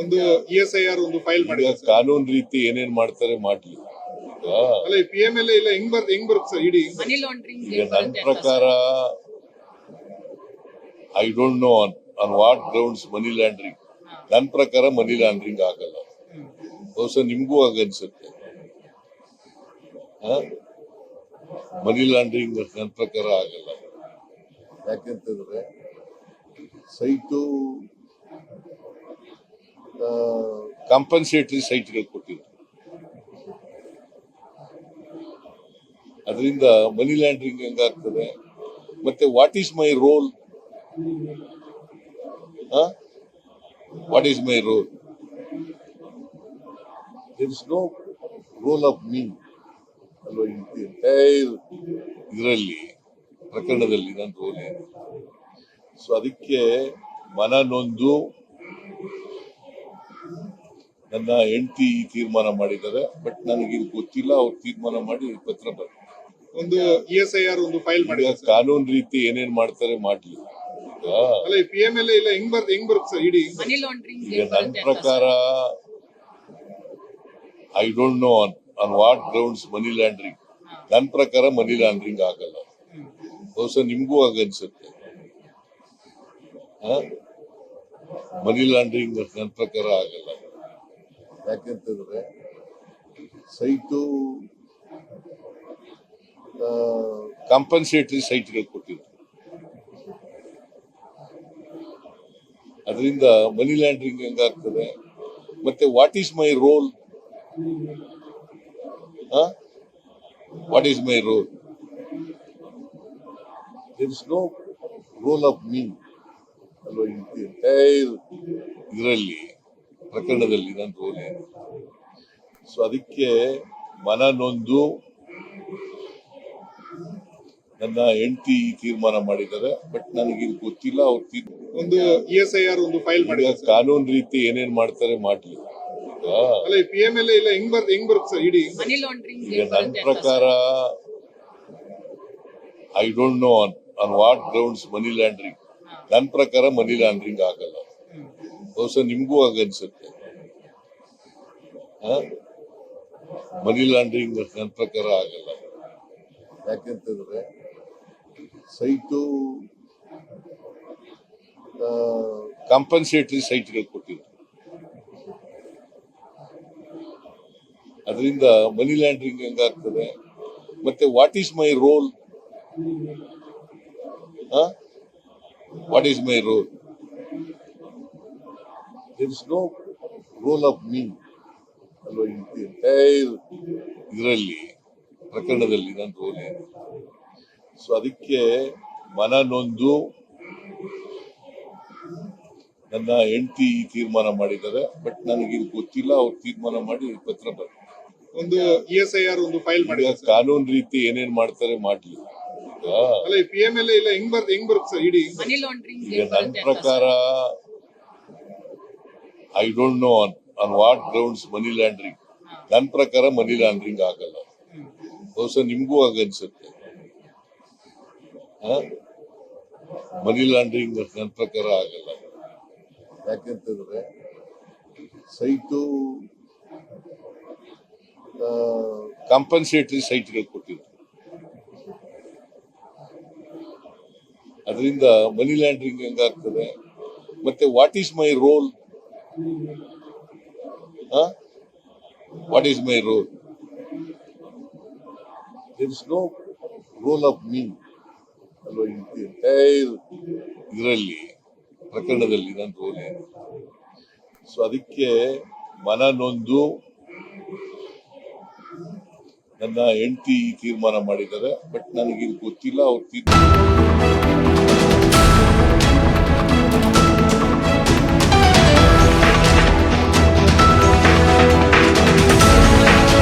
ಒಂದು E S I R ಒಂದು file ಮಾಡಿ ಸರ್. ಕಾನೂನು ರೀತಿ ಏನೇನ್ ಮಾಡ್ತಾರೆ ಮಾಡ್ಲಿ. ಈಗ ಅಲ್ಲ ಪಿ ಎಂ ಎಲ್ ಇಲ್ಲ ಹೆಂಗ್ ಬರ್ ಹೆಂಗ್ ಬರುತ್ತೆ ಸರ್ ಇಡಿ? ಮನಿ ಲಾಂಡ್ರಿಂಗ್ ಈಗ ನನ್ನ ಪ್ರಕಾರ I don't know on on what grounds money laundering ನನ್ನ ಪ್ರಕಾರ ಮನಿ ಲ್ಯಾಂಡ್ರಿಂಗ್ ಆಗಲ್ಲ. ಬಹುಶಃ ನಿಮ್ಗೂ ಆಗನ್ಸುತ್ತೆ. ಮನಿ ಲ್ಯಾಂಡ್ರಿಂಗ್ ನನ್ನ ಪ್ರಕಾರ ಆಗಲ್ಲ. ಯಾಕೆಂತಂದ್ರೆ ಸೈಟು ಕಾಂಪನ್ಸೇಟರಿ ಸೈಟ್ಗಳು ಕೊಟ್ಟಿದ್ರು. ಅದರಿಂದ ಮನಿ ಲ್ಯಾಂಡ್ರಿಂಗ್ ಹೆಂಗಾಗ್ತದೆ? ಮತ್ತೆ what is my role what is my role there is no role of me ಅಲ್ವಾ ಎಂಟೈರ್ ಇದರಲ್ಲಿ, ಪ್ರಕರಣದಲ್ಲಿ ನನ್ನ ರೋಲ್ ಏನು? ಸೊ ಅದಕ್ಕೆ ಮನ ನೊಂದು ನನ್ನ ಹೆಂಡತಿ ಈ ತೀರ್ಮಾನ ಮಾಡಿದ್ದಾರೆ ಬಟ್ ನನಗೆ ಇದು ಗೊತ್ತಿಲ್ಲ ಅವ್ರು ತೀರ್ಮಾನ ಮಾಡಿ ಪತ್ರ ಬರ್ತಾರೆ ಒಂದು ಇ ಎಸ್ ಐ ಆರ್ ಒಂದು ಫೈಲ್ ಈಗ ಕಾನೂನು ರೀತಿ ಏನೇನ್ ಮಾಡ್ತಾರೆ ಮಾಡ್ಲಿ. ಈಗ ಅಲ್ಲ ಪಿ ಎಂ ಎಲ್ ಇಲ್ಲ ಹೆಂಗ್ ಬರ್ ಹೆಂಗ್ ಬರುತ್ತೆ ಸರ್ ಇಡಿ? ಮನಿ ಲಾಂಡ್ರಿಂಗ್ ಈಗ ನನ್ನ ಪ್ರಕಾರ I don't know on on what grounds money laundering ನನ್ನ ಪ್ರಕಾರ ಮನಿ ಲಾಂಡ್ರಿಂಗ್ ಆಗಲ್ಲ. ಬಹುಶಃ ನಿಮ್ಗೂ ಆಗನ್ಸುತ್ತೆ. ಮನಿ ಲಾಂಡ್ರಿಂಗ್ ನನ್ನ ಪ್ರಕಾರ ಆಗಲ್ಲ. ಯಾಕೆಂತಂದ್ರೆ ಸೈಟು ಕಾಂಪನ್ಸೇಟರಿ ಸೈಟ್ಗಳು ಕೊಟ್ಟಿದ್ರು. ಅದರಿಂದ ಮನಿ ಲ್ಯಾಂಡ್ರಿಂಗ್ ಹೆಂಗಾಗ್ತದೆ? ಮತ್ತೆ what is my role what is my role there is no role of me ಅಲ್ವಾ ಇಂಟೈರ್ ಇದರಲ್ಲಿ. ಪ್ರಕರಣದಲ್ಲಿ ನನ್ನ ರೋಲ್ ಏನು? ಸೊ ಅದಕ್ಕೆ ಮನ ನೊಂದು ನನ್ನ ಹೆಂಡತಿ ತೀರ್ಮಾನ ಮಾಡಿದ್ದಾರೆ ಬಟ್ ನನಗೆ ಇದು ಗೊತ್ತಿಲ್ಲ ಅವ್ರು ಒಂದು ಇ ಎಸ್ ಐ ಆರ್ ಒಂದು ಫೈಲ್ ಮಾಡಿದ್ರೆ ಮಾಡಿದೆ ಕಾನೂನು ರೀತಿ ಏನೇನ್ ಮಾಡ್ತಾರೆ ಮಾಡ್ಲಿ. ಈಗ ಅಲ್ಲ ಪಿ ಎಂ ಎಲ್ ಇಲ್ಲ ಹೆಂಗ್ ಬರ್ ಹೆಂಗ್ ಬರುತ್ತೆ ಸರ್ ಇಡಿ? ಮನಿ ಲಾಂಡ್ರಿಂಗ್ ಈಗ ನನ್ನ ಪ್ರಕಾರ I don't know on on what grounds money laundering ನನ್ನ ಪ್ರಕಾರ ಮನಿ ಲ್ಯಾಂಡ್ರಿಂಗ್ ಆಗಲ್ಲ. ಬಹುಶಃ ನಿಮ್ಗೂ ಆಗನ್ಸುತ್ತೆ ಮನಿ ಲಾಂಡ್ರಿಂಗ್ ನನ್ನ ಪ್ರಕಾರ ಆಗಲ್ಲ. ಯಾಕೆಂತಂದ್ರೆ ಸೈಟು ಕಾಂಪನ್ಸೇಟರಿ ಸೈಟ್ಗಳು ಕೊಟ್ಟಿದ್ರು. ಅದರಿಂದ ಮನಿ ಲ್ಯಾಂಡ್ರಿಂಗ್ ಹೆಂಗಾಗ್ತದೆ? ಮತ್ತೆ what is my role what is my role there is no role of me ಅಲ್ವಾ ಎಂಟೈರ್ ಇದರಲ್ಲಿ ಪ್ರಕರಣದಲ್ಲಿ ನನ್ನ ರೋಲ್ ಏನು? ಸೊ ಅದಕ್ಕೆ ಮನ ನೊಂದು ನನ್ನ ಹೆಂಡತಿ ಈ ತೀರ್ಮಾನ ಮಾಡಿದ್ದಾರೆ ಬಟ್ ನನಗೆ ಇದು ಗೊತ್ತಿಲ್ಲ ಅವ್ರು ತೀರ್ಮಾನ ಮಾಡಿ ಪತ್ರ ಬರ್ತಾರೆ ಒಂದು ಇ ಎಸ್ ಐ ಆರ್ ಒಂದು ಫೈಲ್ ಈಗ ಮಾಡಿದೆ ಸರ್. ಕಾನೂನು ರೀತಿ ಏನೇನ್ ಮಾಡ್ತಾರೆ ಮಾಡ್ಲಿ. ಈಗ ಅಲ್ಲ ಪಿ ಎಂ ಎಲ್ ಇಲ್ಲ ಹೆಂಗ್ ಬರ್ ಹೆಂಗ್ ಬರುತ್ತೆ ಸರ್ ಇಡಿ? ಮನಿ ಲಾಂಡ್ರಿಂಗ್ ಈಗ ನನ್ನ ಪ್ರಕಾರ I don't know on on what grounds money laundering ನನ್ನ ಪ್ರಕಾರ ಮನಿ ಲ್ಯಾಂಡ್ರಿಂಗ್ ಆಗಲ್ಲ. ಬಹುಶಃ ನಿಮಗೂ ಆಗ ಅನ್ಸುತ್ತೆ ಮನಿ ಲ್ಯಾಂಡ್ರಿಂಗ್ ನನ್ನ ಪ್ರಕಾರ ಆಗಲ್ಲ. ಯಾಕೆಂತಂದ್ರೆ ಸೈಟು ಕಾಂಪನ್ಸೇಟರಿ ಸೈಟ್ಗಳು ಕೊಟ್ಟಿದ್ರು. ಅದರಿಂದ ಮನಿ ಲ್ಯಾಂಡ್ರಿಂಗ್ ಹೆಂಗಾಗ್ತದೆ? ಮತ್ತೆ what is my role what is my role There is no role of me ಅಲ್ವಾ ಎಂಟೈರ್ ಇದರಲ್ಲಿ, ಪ್ರಕರಣದಲ್ಲಿ ನನ್ನ ರೋಲ್ ಏನು? ಸೊ ಅದಕ್ಕೆ ಮನ ನೊಂದು ನನ್ನ ಹೆಂಡತಿ ತೀರ್ಮಾನ ಮಾಡಿದ್ದಾರೆ ಬಟ್ ನನಗೆ ಇದು ಗೊತ್ತಿಲ್ಲ, ಅವ್ರು ತೀರ್ಮಾನ